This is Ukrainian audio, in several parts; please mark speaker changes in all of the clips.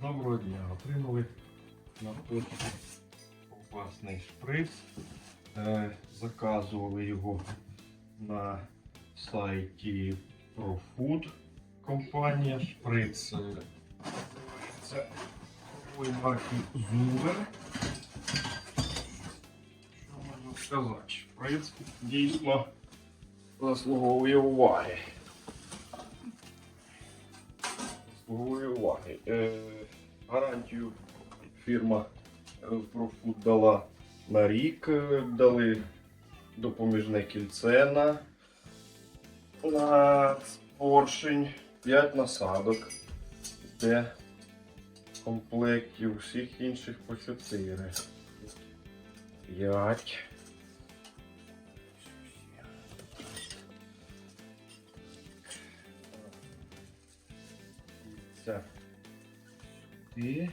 Speaker 1: Доброго дня. Отримали на почту ковбасний шприц. Е, заказували його на сайті ProFood компанія. Шприц це торгової марки Зувер. Що можна сказати? Шприц дійсно заслуговує уваги. Заслуговує уваги. Е, гарантію фірма ProFood дала на рік, е, дали допоміжне кільце на, на поршень, 5 насадок, де в комплекті усіх інших по 4. 5. Сюди. Сюди.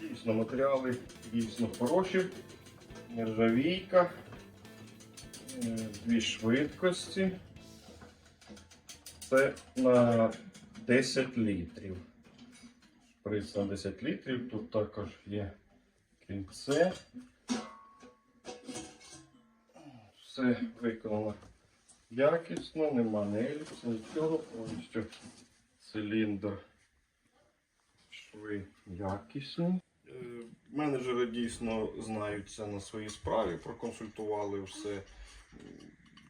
Speaker 1: Дійсно, матеріали дійсно хороші. Нержавійка. Е, Дві швидкості. Це на 10 літрів. Шприц на 10 літрів. Тут також є кільце. Все виконано якісно, нема неліпс, нічого, повністю циліндр шви якісні. Е, Менеджери дійсно знаються на своїй справі, проконсультували все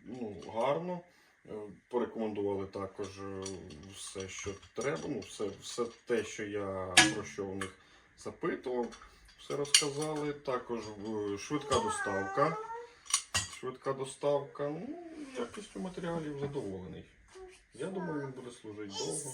Speaker 1: ну, гарно. Е, Порекомендували також е, все, що треба. Ну, все, все те, що я про що у них запитував, все розказали. Також швидка доставка. Швидка доставка. Ну, якістю матеріалів задоволений. Я думаю, він буде служити довго.